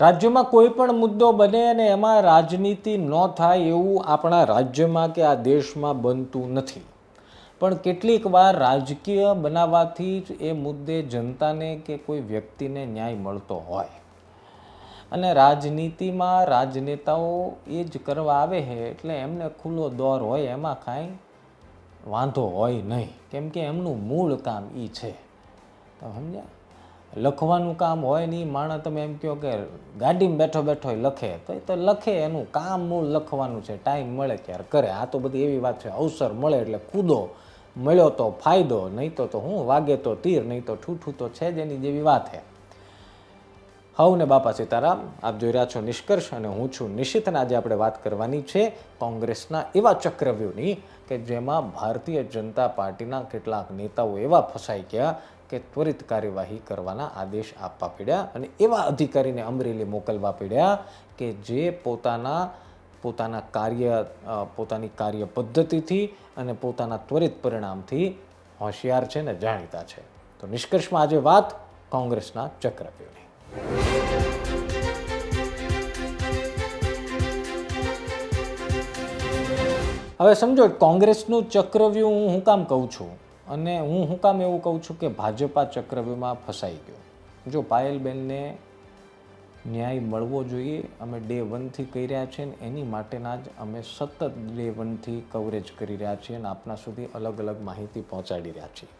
રાજ્યમાં કોઈ પણ મુદ્દો બને અને એમાં રાજનીતિ ન થાય એવું આપણા રાજ્યમાં કે આ દેશમાં બનતું નથી. પણ કેટલીક વાર રાજકીય બનાવવાથી જ એ મુદ્દે જનતાને કે કોઈ વ્યક્તિને ન્યાય મળતો હોય. અને રાજનીતિમાં રાજનેતાઓ એ જ કરવા આવે છે એટલે એમને ખુલ્લો દોર હોય, એમાં કાંઈ વાંધો હોય નહીં. કેમ કે એમનું મૂળ કામ એ છે. તમે સમજ્યા? લખવાનું કામ હોય નહીં માણસ તમે એમ કહો કે ગાડીમાં બેઠો બેઠો લખે. તો એ તો લખે, એનું કામ મૂળ લખવાનું છે ટાઈમ મળે ત્યારે કરે. આ તો બધી એવી વાત છે, અવસર મળે એટલે કૂદો. મળ્યો તો ફાયદો, નહીં તો તો હું વાગે તો તીર, નહીં તો ઠૂઠું તો છે જ એની જેવી વાત છે. હવ ને બાપા સીતારામ, આપ જોઈ રહ્યા છો નિષ્કર્ષ અને હું છું નિશિત આજે આપણે વાત કરવાની છે કોંગ્રેસના એવા ચક્રવ્યૂહની કે જેમાં ભારતીય જનતા પાર્ટીના કેટલાક નેતાઓ એવા ફસાઈ ગયા કે ત્વરિત કાર્યવાહી કરવાના આદેશ આપવા પડ્યા અને એવા અધિકારીને અમરેલી મોકલવા પડ્યા કે જે પોતાના પોતાના કાર્ય પોતાની કાર્ય પદ્ધતિથી અને પોતાના ત્વરિત પરિણામથી હોશિયાર છે ને જાણીતા છે. તો નિષ્કર્ષમાં આજે વાત કોંગ્રેસના ચક્રવ્યૂહની. હવે સમજો, કોંગ્રેસનું ચક્રવ્યૂહ હું હું કામ કહું છું? અને હું હું કામ એવું કહું છું કે ભાજપા ચક્રવ્યૂહમાં ફસાઈ ગયો. જો પાયલબેનને ન્યાય મળવો જોઈએ, અમે ડે વનથી કહી રહ્યા છીએ ને એની માટેના જ અમે સતત ડે વનથી કવરેજ કરી રહ્યા છીએ અને આપના સુધી અલગ અલગ માહિતી પહોંચાડી રહ્યા છીએ.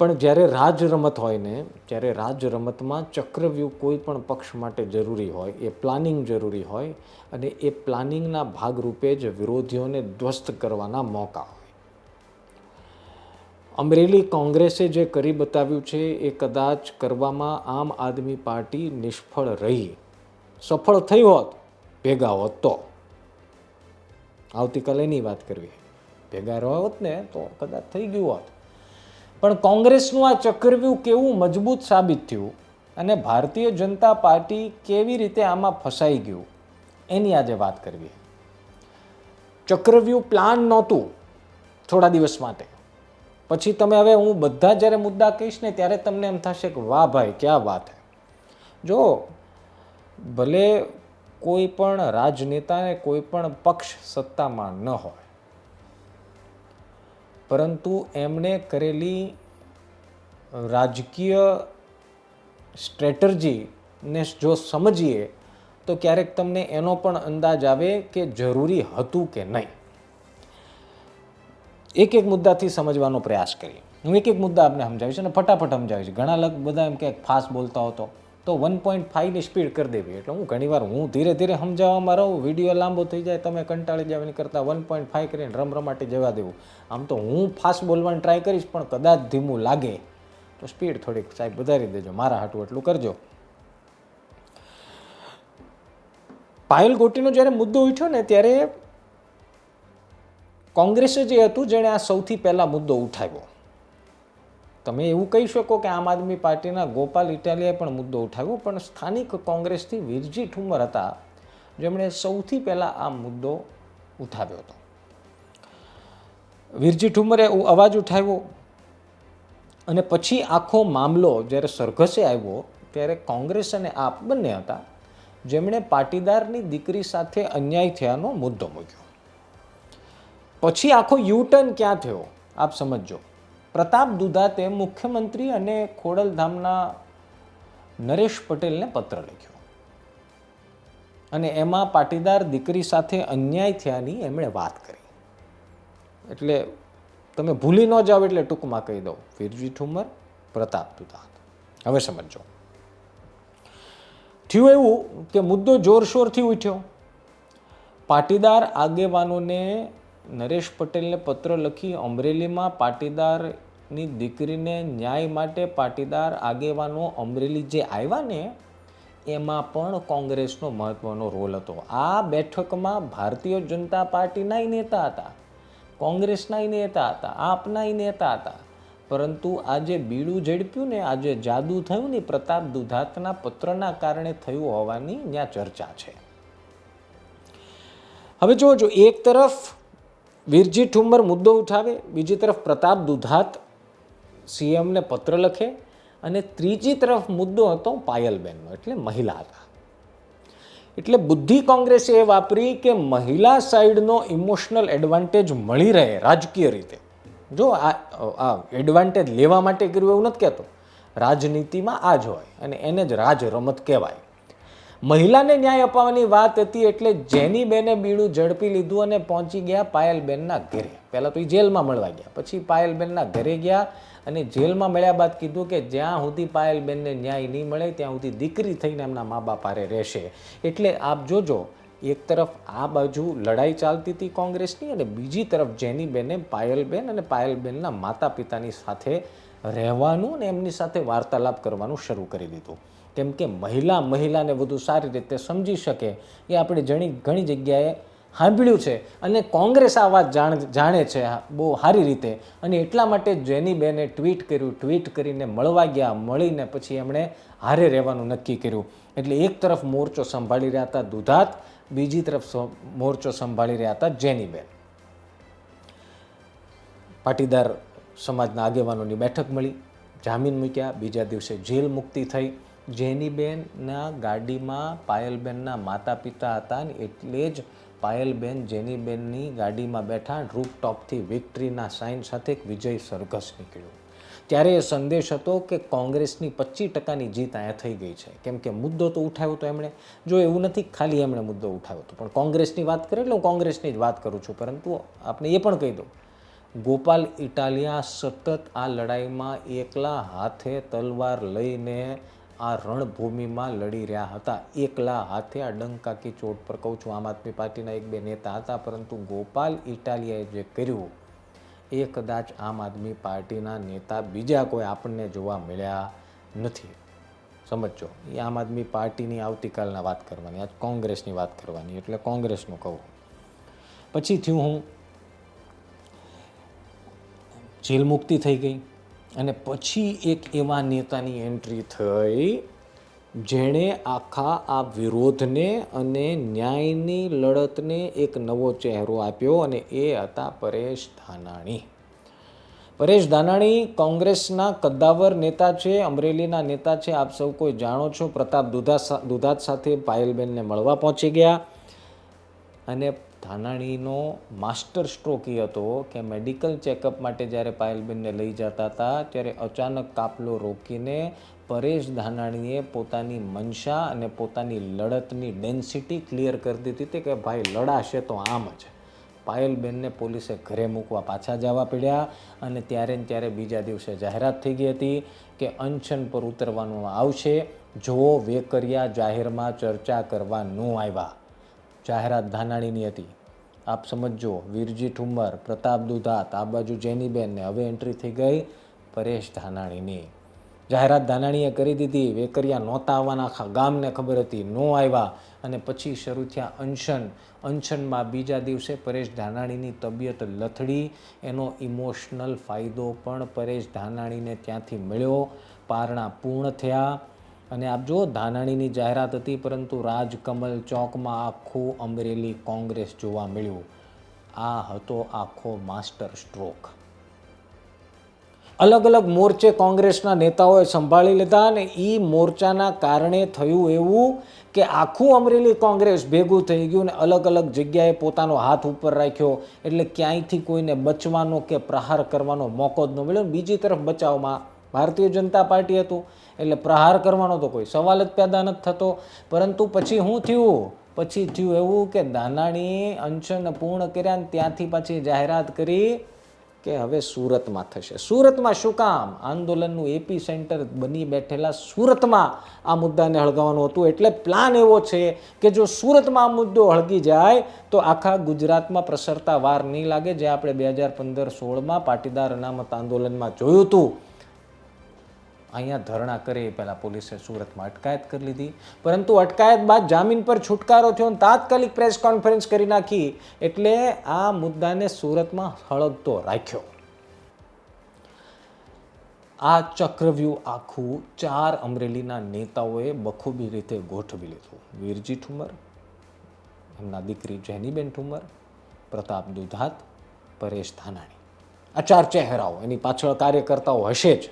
પણ જ્યારે રાજ રમત હોય ને, ત્યારે રાજ રમતમાં ચક્રવ્યૂહ કોઈ પણ પક્ષ માટે જરૂરી હોય, એ પ્લાનિંગ જરૂરી હોય અને એ પ્લાનિંગના ભાગરૂપે જ વિરોધીઓને ધ્વસ્ત કરવાના મોકા અમરેલી કોંગ્રેસે જે કરી બતાવ્યું છે એ કદાચ કરવામાં આમ આદમી પાર્ટી નિષ્ફળ રહી. સફળ થઈ હોત, ભેગા હોત તો. આવતીકાલે એની વાત કરવી ભેગા રહ્યા હોત ને તો કદાચ થઈ ગયું હોત. પણ કોંગ્રેસનું આ ચક્રવ્યૂહ કેવું મજબૂત સાબિત થયું અને ભારતીય જનતા પાર્ટી કેવી રીતે આમાં ફસાઈ ગયું, એની આજે વાત કરવી ચક્રવ્યૂહ પ્લાન નહોતું થોડા દિવસ માટે. પછી તમે હવે હું બધા જ્યારે મુદ્દા કહીશ ને ત્યારે તમને એમ થશે કે વાહ ભાઈ, ક્યાં વાત હે. જો, ભલે કોઈ પણ રાજનેતાને કોઈ પણ પક્ષ સત્તામાં ન હોય, પરંતુ એમણે કરેલી રાજકીય સ્ટ્રેટર્જીને જો સમજીએ, તો ક્યારેક તમને એનો પણ અંદાજ આવે કે જરૂરી હતું કે નહીં. એક એક મુદ્દાથી સમજવાનો પ્રયાસ કરીએ. હું એક એક મુદ્દા આપને સમજાવીશ અને ફટાફટ સમજાવીશ. ઘણા લગ, બધા એમ કે ફાસ્ટ બોલતા હતો તો. વન પોઈન્ટ ફાઈવની સ્પીડ કરી દેવી. એટલે હું ઘણીવાર હું ધીરે ધીરે સમજાવવામાં રહું, વીડિયો લાંબો થઈ જાય, તમે કંટાળી જાવ એની કરતાં વન પોઈન્ટ ફાઈવ કરીને રમરમાટી જવા દેવું. આમ તો હું ફાસ્ટ બોલવાની ટ્રાય કરીશ, પણ કદાચ ધીમું લાગે તો સ્પીડ થોડીક સાહેબ વધારી દેજો, મારા હાટું એટલું કરજો. પાયલ ગોટીનો જ્યારે મુદ્દો ઉઠ્યો ને ત્યારે કોંગ્રેસે જે હતું, જેણે આ સૌથી પહેલાં મુદ્દો ઉઠાવ્યો. તમે એવું કહી શકો કે આમ આદમી પાર્ટીના ગોપાલ ઇટાલિયાએ પણ મુદ્દો ઉઠાવ્યો, પણ સ્થાનિક કોંગ્રેસથી વિરજી ઠુમર હતા, જેમણે સૌથી પહેલાં આ મુદ્દો ઉઠાવ્યો હતો. વિરજી ઠુમ્મરે ઉ- અવાજ ઉઠાવ્યો અને પછી આખો મામલો જ્યારે સરઘસે આવ્યો, ત્યારે કોંગ્રેસ અને આપ બંને હતા, જેમણે પાટીદારની દીકરી સાથે અન્યાય થયાનો મુદ્દો મૂક્યો. પછી આખો યુટર્ન ક્યાં થયો? આપ સમજજો. પ્રતાપ દુધાતે મુખ્યમંત્રી અને ખોડલધામના નરેશ પટેલને પત્ર લખ્યો. અને એમાં પાટીદાર દીકરી સાથે અન્યાય થયાની એમણે વાત કરી. એટલે તમે ભૂલી ન જાઓ એટલે ટૂંકમાં કહી દઉં. વીરજી ઠુમર, પ્રતાપ દુધાત. હવે સમજો થયું એવું કે મુદ્દો જોરશોરથી ઉઠ્યો. પાટીદાર આગેવાનોને નરેશ પટેલને પત્ર લખી અમરેલીમાં પાટીદારની દીકરીને ન્યાય માટે પાટીદાર આગેવાનો અમરેલી જે આવ્યા ને, એમાં પણ કોંગ્રેસનો મહત્વનો રોલ હતો. આ બેઠકમાં ભારતીય જનતા પાર્ટીનાય નેતા હતા કોંગ્રેસનાય નેતા હતા આપનાય નેતા હતા. પરંતુ આજે બીડું ઝડપ્યું ને, આજે જાદુ થયું ને, પ્રતાપ દુધાતના પત્રના કારણે થયું હોવાની ત્યાં ચર્ચા છે. હવે જો એક તરફ વીરજી ઠુમ્મર મુદ્દો ઉઠાવે, બીજી તરફ પ્રતાપ દુધાત સીએમને પત્ર લખે અને ત્રીજી તરફ મુદ્દો હતો પાયલબેનનો, એટલે મહિલા હતા. એટલે બુદ્ધિ કોંગ્રેસે એ વાપરી કે મહિલા સાઈડનો ઇમોશનલ એડવાન્ટેજ મળી રહે રાજકીય રીતે. જો આ એડવાન્ટેજ લેવા માટે કર્યું એવું નથી કહેતો. રાજનીતિમાં આ જ હોય અને એને જ રાજ રમત કહેવાય. મહિલાને ન્યાય અપાવવાની વાત હતી એટલે જેની બેને બીડું ઝડપી લીધું અને પહોંચી ગયા પાયલબેનના ઘરે. પહેલાં તો એ જેલમાં મળવા ગયા, પછી પાયલબેનના ઘરે ગયા અને જેલમાં મળ્યા બાદ કીધું કે જ્યાં સુધી પાયલબેનને ન્યાય નહીં મળે, ત્યાં સુધી દીકરી થઈને એમના મા બાપ હારે રહેશે. એટલે આપ જોજો, એક તરફ આ બાજુ લડાઈ ચાલતી હતી કોંગ્રેસની અને બીજી તરફ જેની બેને પાયલબેન અને પાયલબેનના માતા પિતાની સાથે રહેવાનું અને એમની સાથે વાર્તાલાપ કરવાનું શરૂ કરી દીધું. કેમ કે મહિલા મહિલાને વધુ સારી રીતે સમજી શકે એ આપણે ઘણી ઘણી જગ્યાએ સાંભળ્યું છે અને કોંગ્રેસ આ વાત જાણ જાણે છે બહુ સારી રીતે. અને એટલા માટે જેની બેને ટ્વીટ કર્યું, ટ્વીટ કરીને મળવા ગયા, મળીને પછી એમણે હારે રહેવાનું નક્કી કર્યું. એટલે એક તરફ મોરચો સંભાળી રહ્યા હતા દુધાત, બીજી તરફ મોરચો સંભાળી રહ્યા હતા જેનીબેન. પાટીદાર સમાજના આગેવાનોની બેઠક મળી, જામીન મૂક્યા, બીજા દિવસે જેલ મુક્તિ થઈ. જેનીબેનના ગાડીમાં પાયલબેનના માતા પિતા હતા ને એટલે જ પાયલબેન જેનીબેનની ગાડીમાં બેઠા રૂપટોપથી વિક્ટરીના સાઇન સાથે એક વિજય સરઘસ નીકળ્યો. ત્યારે એ સંદેશ હતો કે કોંગ્રેસની પચીસ ટકાની જીત અહીંયા થઈ ગઈ છે. કેમ કે મુદ્દો તો ઉઠાવ્યો તો એમણે. જો એવું નથી, ખાલી એમણે મુદ્દો ઉઠાવ્યો હતો. પણ કોંગ્રેસની વાત કરે એટલે હું કોંગ્રેસની જ વાત કરું છું. પરંતુ આપણે એ પણ કહી દઉં. ગોપાલ ઇટાલિયા સતત આ લડાઈમાં એકલા હાથે તલવાર લઈને આ રણભૂમિમાં લડી રહ્યા હતા. એકલા હાથે આ ડંકાકી ચોટ પર કહું છું, આમ આદમી પાર્ટીના એક બે નેતા હતા, પરંતુ ગોપાલ ઇટાલિયાએ જે કર્યું, એ કદાચ આમ આદમી પાર્ટીના નેતા બીજા કોઈ આપણને જોવા મળ્યા નથી. સમજો એ આમ આદમી પાર્ટીની આવતીકાલના વાત કરવાની, આજ કોંગ્રેસની વાત કરવાની, એટલે કોંગ્રેસનું કહું. પછી થયું હું જેલ મુક્તિ થઈ ગઈ. અને પછી એક એવા નેતાની એન્ટ્રી થઈ, જેણે આખા આ વિરોધને અને ન્યાયની લડતને એક નવો ચહેરો આપ્યો અને એ હતા પરેશ ધાનાણી. પરેશ ધાનાણી કોંગ્રેસના કદ્દાવર નેતા છે, અમરેલીના નેતા છે. આપ સૌ કોઈ જાણો છો, પ્રતાપ દુધા દુધાત સાથે પાયલબેનને મળવા પહોંચી ગયા. અને ધાનાણીનો માસ્ટર સ્ટ્રોક એ હતો કે મેડિકલ ચેકઅપ માટે જ્યારે પાયલબેનને લઈ જતા હતા, ત્યારે અચાનક કાપલો રોકીને પરેશ ધાનાણીએ પોતાની મનસા અને પોતાની લડતની ડેન્સિટી ક્લિયર કરી દીધી હતી કે ભાઈ, લડાશે તો આમ જ. પાયલબેનને પોલીસે ઘરે મૂકવા પાછા જવા પડ્યા અને ત્યારે ને ત્યારે બીજા દિવસે જાહેરાત થઈ ગઈ હતી કે અનશન પર ઉતરવાનું આવશે. જો વેકરિયા જાહેરમાં ચર્ચા કરવા ન આવ્યા. જાહેરાત ધાનાણીની હતી. આપ સમજો વીરજી ઠુમ્મર, પ્રતાપ દુધાત, આ બાજુ જેનીબેનને હવે એન્ટ્રી થઈ ગઈ પરેશ ધાનાણીની. જાહેરાત ધાનાણીએ કરી દીધી, વેકરિયા નહોતા આવવાના ગામને ખબર હતી, નો આવ્યા અને પછી શરૂ થયા અનશન. અનશનમાં બીજા દિવસે પરેશ ધાનાણીની તબિયત લથડી, એનો ઇમોશનલ ફાયદો પણ પરેશ ધાનાણીને ત્યાંથી મળ્યો. પારણા પૂર્ણ થયા અને આપ જુઓ, ધાનાણીની જાહેરાત હતી, પરંતુ રાજકમલ ચોકમાં આખું અમરેલી કોંગ્રેસ જોવા મળ્યું. આ હતો આખો માસ્ટર સ્ટ્રોક. અલગ અલગ મોરચે કોંગ્રેસના નેતાઓએ સંભાળી લીધા અને એ મોરચાના કારણે થયું એવું કે આખું અમરેલી કોંગ્રેસ ભેગું થઈ ગયું ને અલગ અલગ જગ્યાએ પોતાનો હાથ ઉપર રાખ્યો. એટલે ક્યાંયથી કોઈને બચવાનો કે પ્રહાર કરવાનો મોકો જ ન મળ્યો. બીજી તરફ બચાવમાં ભારતીય જનતા પાર્ટી હતું. એટલે પ્રહાર કરવાનો તો કોઈ સવાલ જ પેદા નથી થતો. પરંતુ પછી શું થયું? પછી થયું એવું કે દાનાણીએ અંશન પૂર્ણ કર્યા ને ત્યાંથી પછી જાહેરાત કરી કે હવે સુરતમાં થશે. સુરતમાં શું કામ? આંદોલનનું એપી સેન્ટર બની બેઠેલા સુરતમાં આ મુદ્દાને હળગાવવાનું હતું. એટલે પ્લાન એવો છે કે જો સુરતમાં આ મુદ્દો હળગી જાય તો આખા ગુજરાતમાં પ્રસરતા વાર નહીં લાગે, જે આપણે બે હજાર પંદર સોળમાં પાટીદાર અનામત આંદોલનમાં જોયું હતું. અહીંયા ધરણા કરે એ પહેલાં પોલીસે સુરતમાં અટકાયત કરી લીધી. પરંતુ અટકાયત બાદ જામીન પર છુટકારો થયો અને તાત્કાલિક પ્રેસ કોન્ફરન્સ કરી નાખી એટલે આ મુદ્દાને સુરતમાં હળગતો રાખ્યો. આ ચક્રવ્યૂહ આખું ચાર અમરેલીના નેતાઓએ બખૂબી રીતે ગોઠવી લીધું. વીરજી ઠુમર, એમના દીકરી જેનીબેન ઠુમર, પ્રતાપ દુધાત, પરેશ ધાનાણી. આ ચાર ચહેરાઓ, એની પાછળ કાર્યકર્તાઓ હશે જ.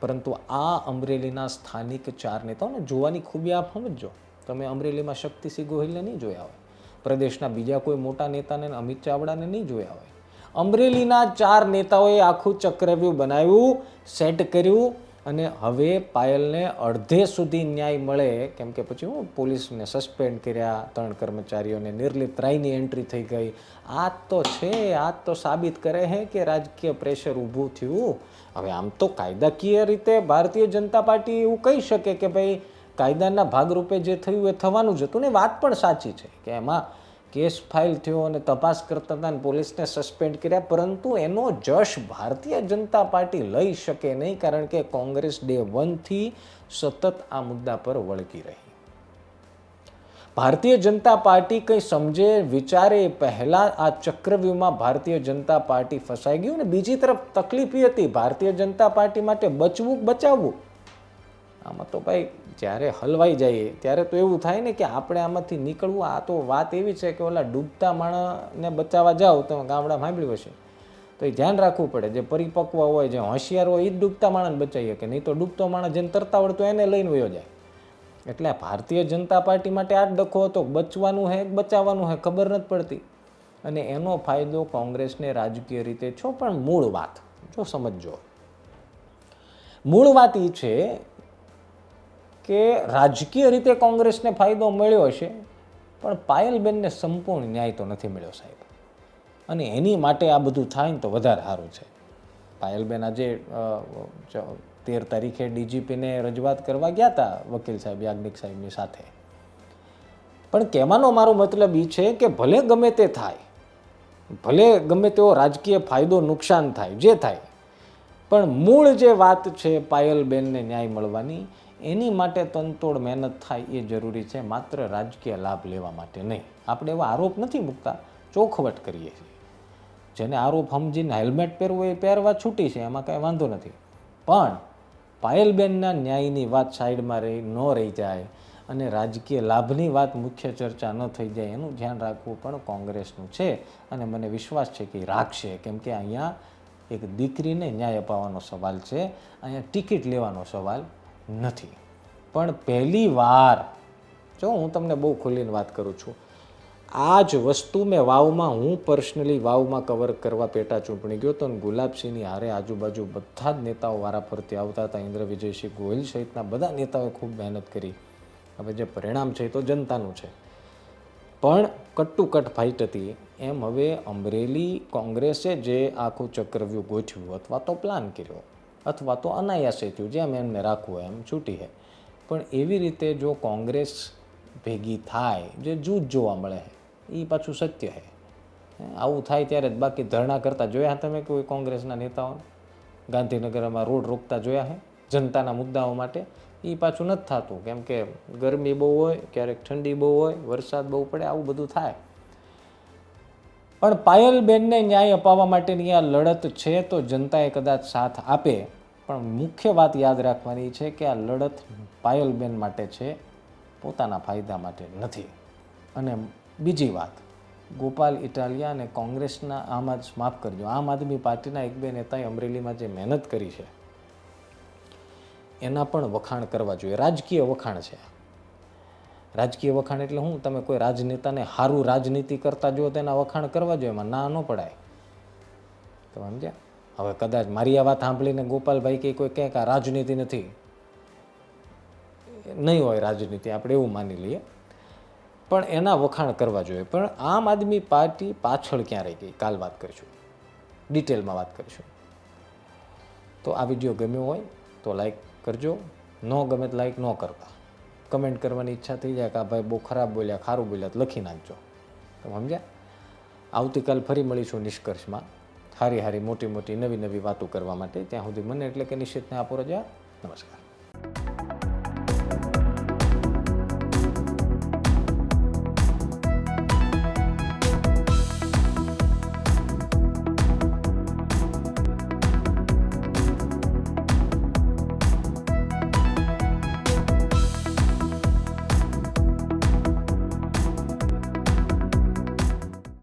પરંતુ આ અમરેલીના સ્થાનિક ચાર નેતાઓને જોવાની ખૂબી આપ સમજો તમે અમરેલીમાં શક્તિસિંહ ગોહિલને નહીં જોયા હોય. પ્રદેશના બીજા કોઈ મોટા નેતાને અમિત ચાવડાને નહીં જોયા હોય. અમરેલીના ચાર નેતાઓએ આખું ચક્રવ્યૂહ બનાવ્યું, સેટ કર્યું અને હવે પાયલને અડધે સુધી ન્યાય મળે, કેમ કે પછી હું પોલીસને સસ્પેન્ડ કર્યા, ત્રણ કર્મચારીઓને નિર્લિપ્ત રાયની એન્ટ્રી થઈ ગઈ. આ તો છે, આ તો સાબિત કરે છે કે રાજકીય પ્રેશર ઊભું થયું. હવે આમ તો કાયદાકીય રીતે ભારતીય જનતા પાર્ટી એવું કહી શકે કે ભાઈ, કાયદાના ભાગરૂપે જે થયું એ થવાનું જ હતું ને, વાત પણ સાચી છે કે એમાં કેસ ફાઇલ થયો અને તપાસ કરતા હતા અને પોલીસને સસ્પેન્ડ કર્યા, પરંતુ એનો જશ ભારતીય જનતા પાર્ટી લઈ શકે નહીં કારણ કે કોંગ્રેસ ડે વનથી સતત આ મુદ્દા પર વળગી રહી. ભારતીય જનતા પાર્ટી કંઈ સમજે, વિચારે પહેલાં આ ચક્રવ્યૂહમાં ભારતીય જનતા પાર્ટી ફસાઈ ગયું અને બીજી તરફ તકલીફ હતી, ભારતીય જનતા પાર્ટી માટે બચવું બચાવવું? આમાં તો ભાઈ જ્યારે હલવાઈ જઈએ, ત્યારે તો એવું થાય ને કે આપણે આમાંથી નીકળવું. આ તો વાત એવી છે કે ઓલા ડૂબતા માણસને બચાવવા જાઓ, તો ગામડા સાંભળ્યું હશે. તો એ ધ્યાન રાખવું પડે. જે પરિપક્વ હોય, જે હોશિયાર હોય એ જ ડૂબતા માણસને બચાવીએ કે નહીં તો ડૂબતો માણસ જેને તરતા આવડતો એને લઈને વયો જાય. એટલે ભારતીય જનતા પાર્ટી માટે આ જ ડખો હતો. બચવાનું હે બચાવવાનું હે, ખબર નથી પડતી. અને એનો ફાયદો કોંગ્રેસને રાજકીય રીતે છો? પણ મૂળ વાત. જો સમજજો. મૂળ વાત એ છે કે રાજકીય રીતે કોંગ્રેસને ફાયદો મળ્યો હશે, પણ પાયલબેનને સંપૂર્ણ ન્યાય તો નથી મળ્યો સાહેબ. અને એની માટે આ બધું થાય ને તો વધારે સારું છે. પાયલબેન આજે તેર તારીખે ડીજીપીને રજૂઆત કરવા ગયા હતા વકીલ સાહેબ, યાજ્ઞિક સાહેબની સાથે. પણ કહેવાનો મારો મતલબ એ છે કે ભલે ગમે તે થાય, ભલે ગમે તેવો રાજકીય ફાયદો, નુકસાન થાય, જે થાય, પણ મૂળ જે વાત છે પાયલબેનને ન્યાય મળવાની એની માટે તનતોડ મહેનત થાય એ જરૂરી છે, માત્ર રાજકીય લાભ લેવા માટે નહીં. આપણે એવા આરોપ નથી મૂકતા, ચોખવટ કરીએ છીએ. જેને આરોપ સમજીને હેલ્મેટ પહેરવું એ પહેરવા છૂટી છે, એમાં કાંઈ વાંધો નથી. પણ પાયલબેનના ન્યાયની વાત સાઈડમાં રહી, ન રહી જાય અને રાજકીય લાભની વાત મુખ્ય ચર્ચા ન થઈ જાય, એનું ધ્યાન રાખવું પણ કોંગ્રેસનું છે. અને મને વિશ્વાસ છે કે રાખશે, કેમ કે અહીંયા એક દીકરીને ન્યાય અપાવવાનો સવાલ છે, અહીંયા ટિકિટ લેવાનો સવાલ નથી. પણ પહેલી વાર, જો હું તમને બહુ ખુલ્લીને વાત કરું છું આ જ વસ્તુ મેં વાવમાં, હું પર્સનલી વાવમાં કવર કરવા પેટા ચૂંટણી ગયો તો અને ગુલાબસિંહની હારે આજુબાજુ બધા જ નેતાઓ વારા ફરતી આવતા હતા, ઇન્દ્ર વિજયસિંહ ગોહિલ સહિતના બધા નેતાઓએ ખૂબ મહેનત કરી. હવે જે પરિણામ છે એ તો જનતાનું છે. પણ કટ્ટુકટ ફાઇટ હતી, એમ હવે અમરેલી કોંગ્રેસે જે આખું ચક્રવ્યૂહ ગોઠવ્યું અથવા તો પ્લાન કર્યો. અથવા તો અનાયાસે થયું જેમ એમને રાખવું એમ છૂટી છે પણ એવી રીતે જો કોંગ્રેસ ભેગી થાય, જે જૂથ જોવા મળે એ પાછું સત્ય છે આવું થાય ત્યારે જ બાકી ધરણા કરતા જોયા તમે કોઈ કોંગ્રેસના નેતાઓને? ગાંધીનગરમાં રોડ રોકતા જોયા છે જનતાના મુદ્દાઓ માટે? એ પાછું નથી થતું. કેમ કે ગરમી બહુ હોય, ક્યારેક ઠંડી બહુ હોય, વરસાદ બહુ પડે, આવું બધું થાય. પણ પાયલબેનને ન્યાય અપાવવા માટેની આ લડત છે તો જનતાએ કદાચ સાથ આપે. પણ મુખ્ય વાત યાદ રાખવાની છે કે આ લડત પાયલબેન માટે છે, પોતાના ફાયદા માટે નથી. અને બીજી વાત, ગોપાલ ઇટાલિયા અને કોંગ્રેસના આમ જ માફ કરજો, આમ આદમી પાર્ટીના એક બે નેતાએ અમરેલીમાં જે મહેનત કરી છે, એના પણ વખાણ કરવા જોઈએ. રાજકીય વખાણ છે. રાજકીય વખાણ એટલે શું? તમે કોઈ રાજનેતાને સારું રાજનીતિ કરતા જુઓ તેના વખાણ કરવા જોઈએ, એમાં ના ન પડાય. તો સમજ્યા? હવે કદાચ મારી આ વાત સાંભળીને ગોપાલભાઈ કે કોઈ કહે કે આ રાજનીતિ નથી. નહીં હોય રાજનીતિ, આપણે એવું માની લઈએ. પણ એના વખાણ કરવા જોઈએ. પણ આમ આદમી પાર્ટી પાછળ ક્યાં રહી ગઈ? કાલ વાત કરીશું. ડિટેલમાં વાત કરીશું. તો આ વીડિયો ગમ્યો હોય તો લાઈક કરજો. ન ગમે તો લાઈક ન કરતા. કમેન્ટ કરવાની ઈચ્છા થઈ જાય કે આ ભાઈ બહુ ખરાબ બોલ્યા, ખારું બોલ્યા, તો લખી નાખજો. તો સમજ્યા? આવતીકાલ ફરી મળીશું નિષ્કર્ષમાં હારી હારી મોટી મોટી નવી નવી વાતો કરવા માટે. ત્યાં સુધી મને એટલે કે નિશ્ચિતને આપો રજા. નમસ્કાર.